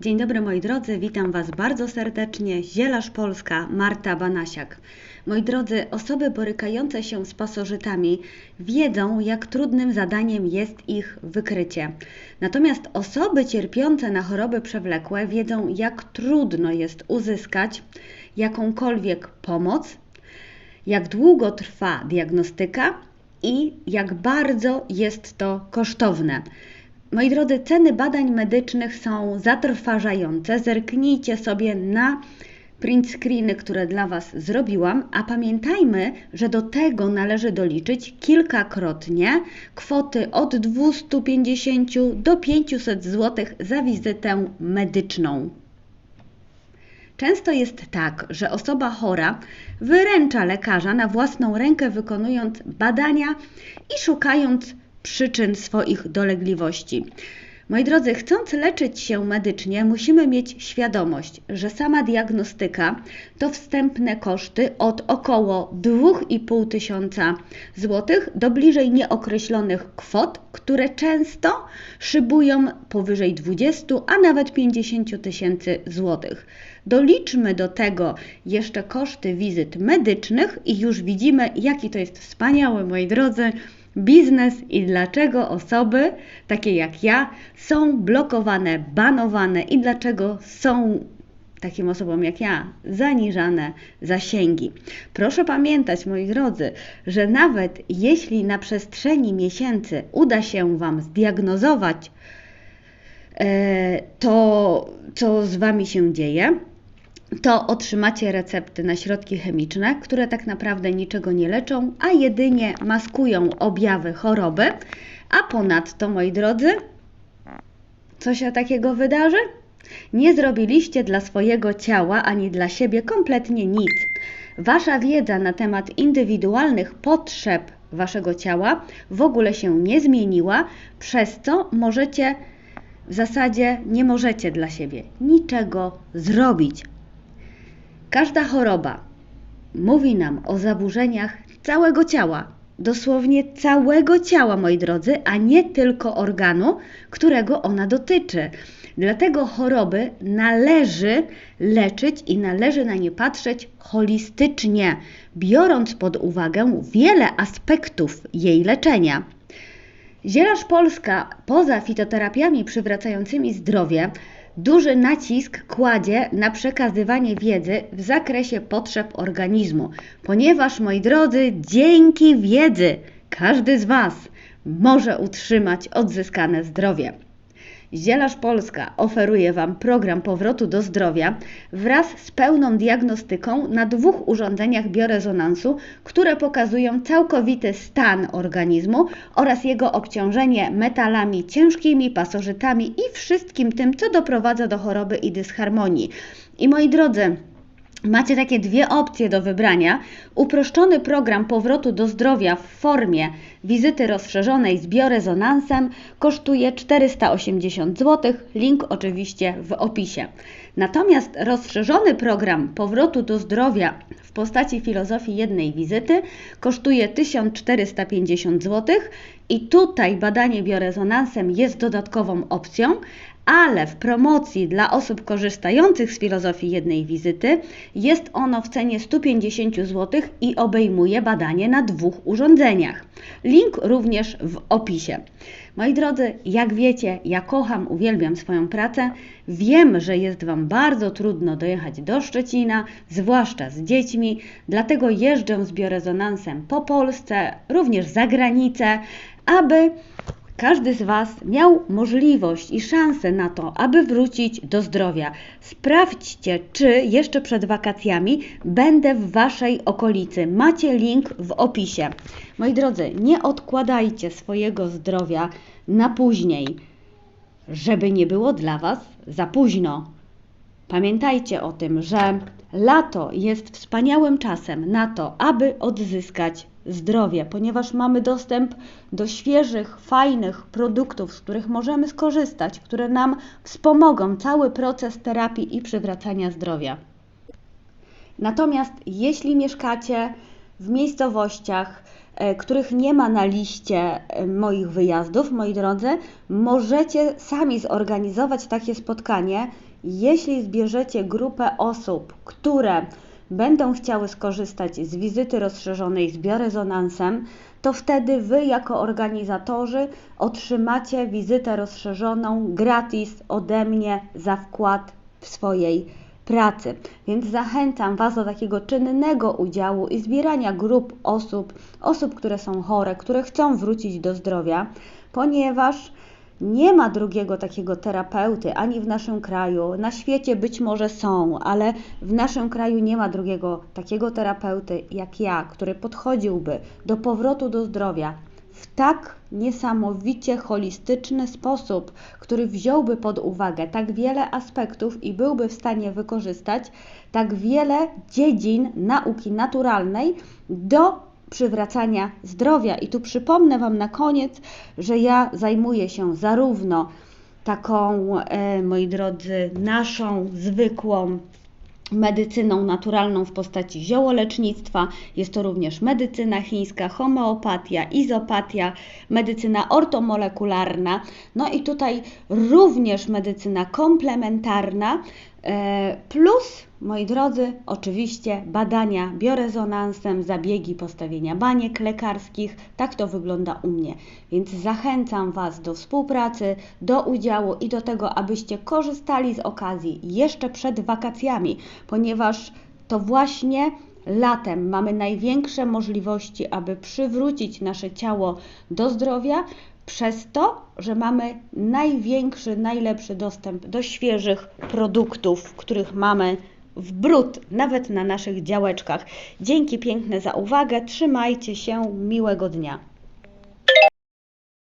Dzień dobry moi drodzy, witam Was bardzo serdecznie. Zielarz Polska, Marta Banasiak. Moi drodzy, osoby borykające się z pasożytami wiedzą, jak trudnym zadaniem jest ich wykrycie. Natomiast osoby cierpiące na choroby przewlekłe wiedzą, jak trudno jest uzyskać jakąkolwiek pomoc, jak długo trwa diagnostyka i jak bardzo jest to kosztowne. Moi drodzy, ceny badań medycznych są zatrważające. Zerknijcie sobie na print screeny, które dla Was zrobiłam, a pamiętajmy, że do tego należy doliczyć kilkakrotnie kwoty od 250 do 500 zł za wizytę medyczną. Często jest tak, że osoba chora wyręcza lekarza na własną rękę, wykonując badania i szukając przyczyn swoich dolegliwości. Moi drodzy, chcąc leczyć się medycznie, musimy mieć świadomość, że sama diagnostyka to wstępne koszty od około 2,5 tysiąca złotych do bliżej nieokreślonych kwot, które często szybują powyżej 20, a nawet 50 tysięcy złotych. Doliczmy do tego jeszcze koszty wizyt medycznych i już widzimy, jaki to jest wspaniały, moi drodzy, biznes i dlaczego osoby takie jak ja są blokowane, banowane i dlaczego są takim osobom jak ja zaniżane zasięgi. Proszę pamiętać, moi drodzy, że nawet jeśli na przestrzeni miesięcy uda się Wam zdiagnozować e, to, co z Wami się dzieje, to otrzymacie recepty na środki chemiczne, które tak naprawdę niczego nie leczą, a jedynie maskują objawy choroby. A ponadto, moi drodzy, co się takiego wydarzy? Nie zrobiliście dla swojego ciała ani dla siebie kompletnie nic. Wasza wiedza na temat indywidualnych potrzeb waszego ciała w ogóle się nie zmieniła, przez co możecie w zasadzie nie możecie dla siebie niczego zrobić. Każda choroba mówi nam o zaburzeniach całego ciała, dosłownie całego ciała, moi drodzy, a nie tylko organu, którego ona dotyczy. Dlatego choroby należy leczyć i należy na nie patrzeć holistycznie, biorąc pod uwagę wiele aspektów jej leczenia. Zielarz Polska poza fitoterapiami przywracającymi zdrowie duży nacisk kładzie na przekazywanie wiedzy w zakresie potrzeb organizmu, ponieważ, moi drodzy, dzięki wiedzy każdy z Was może utrzymać odzyskane zdrowie. Zielarz Polska oferuje Wam program powrotu do zdrowia wraz z pełną diagnostyką na dwóch urządzeniach biorezonansu, które pokazują całkowity stan organizmu oraz jego obciążenie metalami ciężkimi, pasożytami i wszystkim tym, co doprowadza do choroby i dysharmonii. I moi drodzy, Macie takie dwie opcje do wybrania. Uproszczony program powrotu do zdrowia w formie wizyty rozszerzonej z biorezonansem kosztuje 480 zł. Link oczywiście w opisie. Natomiast rozszerzony program powrotu do zdrowia w postaci filozofii jednej wizyty kosztuje 1450 zł i tutaj badanie biorezonansem jest dodatkową opcją, ale w promocji dla osób korzystających z filozofii jednej wizyty jest ono w cenie 150 zł i obejmuje badanie na dwóch urządzeniach. Link również w opisie. Moi drodzy, jak wiecie, ja kocham, uwielbiam swoją pracę. Wiem, że jest Wam bardzo trudno dojechać do Szczecina, zwłaszcza z dziećmi, dlatego jeżdżę z biorezonansem po Polsce, również za granicę, aby każdy z Was miał możliwość i szansę na to, aby wrócić do zdrowia. Sprawdźcie, czy jeszcze przed wakacjami będę w Waszej okolicy. Macie link w opisie. Moi drodzy, nie odkładajcie swojego zdrowia na później, żeby nie było dla Was za późno. Pamiętajcie o tym, że lato jest wspaniałym czasem na to, aby odzyskać zdrowie, ponieważ mamy dostęp do świeżych, fajnych produktów, z których możemy skorzystać, które nam wspomogą cały proces terapii i przywracania zdrowia. Natomiast jeśli mieszkacie w miejscowościach, e, których nie ma na liście e, moich wyjazdów, moi drodzy, możecie sami zorganizować takie spotkanie, jeśli zbierzecie grupę osób, które będą chciały skorzystać z wizyty rozszerzonej z biorezonansem, to wtedy Wy jako organizatorzy otrzymacie wizytę rozszerzoną gratis ode mnie za wkład w swojej pracy. Więc zachęcam Was do takiego czynnego udziału i zbierania grup osób, osób, które są chore, które chcą wrócić do zdrowia, ponieważ nie ma drugiego takiego terapeuty ani w naszym kraju. Na świecie być może są, ale w naszym kraju nie ma drugiego takiego terapeuty jak ja, który podchodziłby do powrotu do zdrowia w tak niesamowicie holistyczny sposób, który wziąłby pod uwagę tak wiele aspektów i byłby w stanie wykorzystać tak wiele dziedzin nauki naturalnej do przywracania zdrowia. I tu przypomnę Wam na koniec, że ja zajmuję się zarówno taką, e, moi drodzy, naszą zwykłą medycyną naturalną w postaci ziołolecznictwa. Jest to również medycyna chińska, homeopatia, izopatia, medycyna ortomolekularna. No i tutaj również medycyna komplementarna, plus, moi drodzy, oczywiście badania biorezonansem, zabiegi postawienia baniek lekarskich. Tak to wygląda u mnie. Więc zachęcam Was do współpracy, do udziału i do tego, abyście korzystali z okazji jeszcze przed wakacjami, ponieważ to właśnie latem mamy największe możliwości, aby przywrócić nasze ciało do zdrowia, przez to, że mamy największy, najlepszy dostęp do świeżych produktów, których mamy w brud, nawet na naszych działeczkach. Dzięki piękne za uwagę, trzymajcie się, miłego dnia.